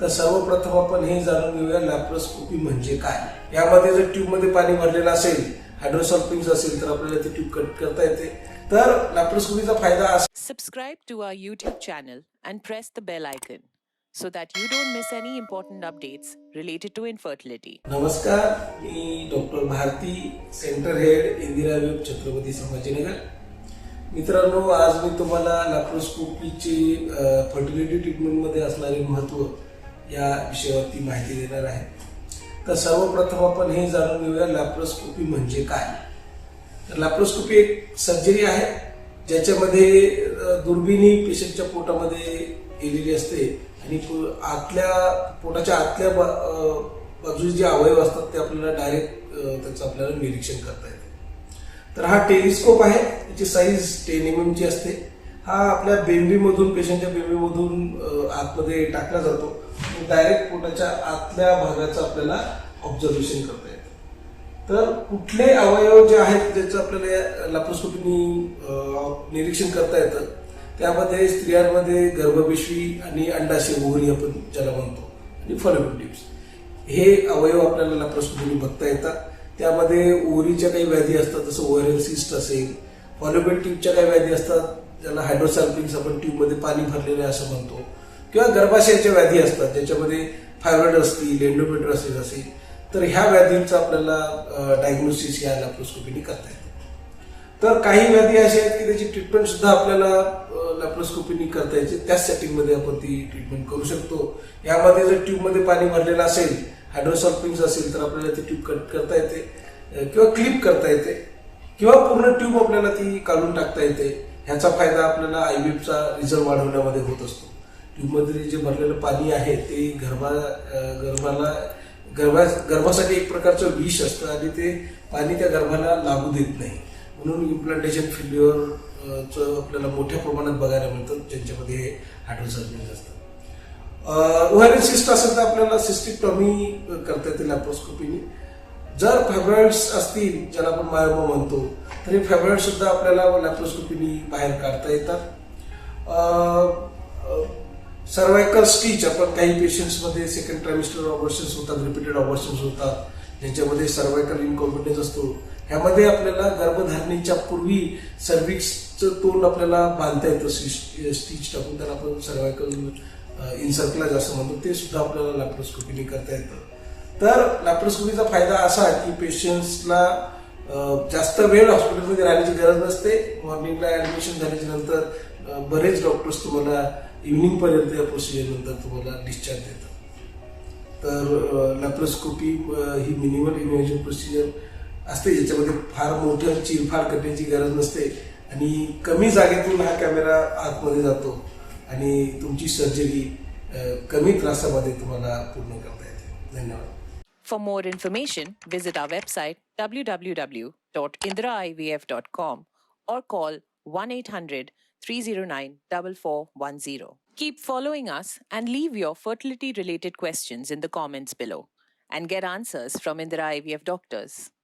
तर सर्वप्रथम आपण हे जाणून घेऊया लॅप्रोस्कोपी म्हणजे काय. यामध्ये जर ट्यूबमध्ये पाणी भरलेलं असेल हायड्रोसल्फिंग्स असेल तर आपल्याला ती ट्यूब कट करता येते. तर लॅप्रोस्कोपीचा फायदा असा Subscribe to our YouTube channel and press the bell icon so that you don't miss any important updates related to infertility. नमस्कार मी doctor Bharati centre head Indira web Chhatrapati Sambhajinagar. मित्रांनो आज मी तुम्हाला लॅप्रोस्कोपीची फर्टिलिटी ट्रीटमेंटमध्ये असणारे महत्त्व या विषयावरती माहिती देणार आहे. तर सर्वप्रथम आपण हे जाणून घेऊया लॅप्रोस्कोपी म्हणजे काय. तर लॅप्रोस्कोपी एक सर्जरी आहे ज्याच्यामध्ये दुर्बिणी पेशंटच्या पोटामध्ये गेलेली असते आणि आतल्या पोटाच्या आतल्या बा- बाजूचे जे अवयव असतात ते आपल्याला डायरेक्ट त्याचं आपल्याला निरीक्षण करता येते. तर हा टेलिस्कोप आहे त्याची साईज टेन एम एमची असते. हा आपल्या बेंबीमधून पेशंटच्या बेंबीमधून आतमध्ये टाकला जातो. डायरेक्ट पोटाच्या आतल्या भागाचं आपल्याला ऑब्झर्वेशन करता येतं. तर कुठले अवयव जे आहेत ज्याचं आपल्याला लॅप्रोस्कोपीनी निरीक्षण करता येतं त्यामध्ये स्त्रियांमध्ये गर्भपिशवी आणि अंडाशय ओव्हरी आपण ज्याला म्हणतो आणि फॉलोपिन टिप्स. हे अवयव आपल्याला लॅप्रोस्कोपीनी बघता येतात. त्यामध्ये ओरीच्या काही व्याधी असतात जसं ओव्हरियन सिस्ट असेल फॉलोपिन ट्यूबच्या काही व्याधी असतात ज्याला हायड्रोसॅल्पिन्स आपण ट्यूबमध्ये पाणी भरलेलं आहे असं म्हणतो. किंवा गर्भाशयाच्या व्याधी असतात ज्याच्यामध्ये थायरॉइड असतील एंडोमेट्रोसिस असेल तर ह्या व्याधींचं आपल्याला डायग्नोसिस या लॅप्रोस्कोपीने करता येते. तर काही व्याधी अशा आहेत की त्याची ट्रीटमेंट सुद्धा आपल्याला लॅप्रोस्कोपीने करता यायची. त्याच सेटिंगमध्ये आपण ती ट्रीटमेंट करू शकतो. यामध्ये जर ट्यूबमध्ये पाणी भरलेलं असेल हायड्रोसॉल्पिंग्स असेल तर आपल्याला ती ट्यूब कट करता येते किंवा क्लिप करता येते किंवा पूर्ण ट्यूब आपल्याला ती काढून टाकता येते. ह्याचा फायदा आपल्याला आय आयबीएफचा रिझल्ट वाढवण्यामध्ये होत असतो. ट्यूबमध्ये जे भरलेलं पाणी आहे ते गर्भा गर्भाला गर्भा गर्भासाठी एक प्रकारचं विष असतं आणि ते पाणी त्या गर्भाला लागू देत नाही. म्हणून इम्प्लांटेशन फेल्युअर आपल्याला मोठ्या प्रमाणात बघायला मिळतं ज्यांच्यामध्ये हे हायड्रोसर्जरी असतात ओव्हॅरियन सिस्ट असेल तर आपल्याला सिस्टिकटॉमी करता येते लॅप्रोस्कोपीने जर फेब्रॉइड्स असतील ज्याला आपण मायोमा म्हणतो तर हे फेब्रॉइड सुद्धा आपल्याला लॅप्रोस्कोपीने बाहेर काढता येतात. सर्वायकल स्टीच आपण काही पेशंट्समध्ये सेकंड ट्रायमिस्टर ऑपरेशन्स होतात रिपीटेड ऑपरेशन्स होतात ज्यांच्यामध्ये सर्वायकल इनकॉम्पिटन्स असतो ह्यामध्ये आपल्याला गर्भधारणेच्या पूर्वी सर्विक्सचं तोंड आपल्याला बांधता येतं स्टिच टाकून त्याला आपण सर्वायकल इन्सर्कलाज असं म्हणतो ते सुद्धा आपल्याला लॅप्रोस्कोपीने करता येतं. तर लॅप्रोस्कोपीचा फायदा असा की पेशंट्सला जास्त वेळ हॉस्पिटलमध्ये राहण्याची गरज नसते. मॉर्निंगला ऍडमिशन झाल्याच्यानंतर बरेच डॉक्टर्स तुम्हाला इव्हिनिंगपर्यंत या प्रोसिजरनंतर तुम्हाला डिस्चार्ज देतात. तर लॅप्रोस्कोपी ही मिनिमल इमॅजिन प्रोसिजर असते ज्याच्यामध्ये फार मोठं चिरफार करण्याची गरज नसते आणि कमी जागेतून हा कॅमेरा आतमध्ये जातो आणि तुमची सर्जरी कमी त्रासामध्ये तुम्हाला पूर्ण करता येते. धन्यवाद. For more information, visit our website www.indraivf.com or call 1 800 309 4410. Keep following us and leave your fertility related questions in the comments below and get answers from Indira IVF doctors.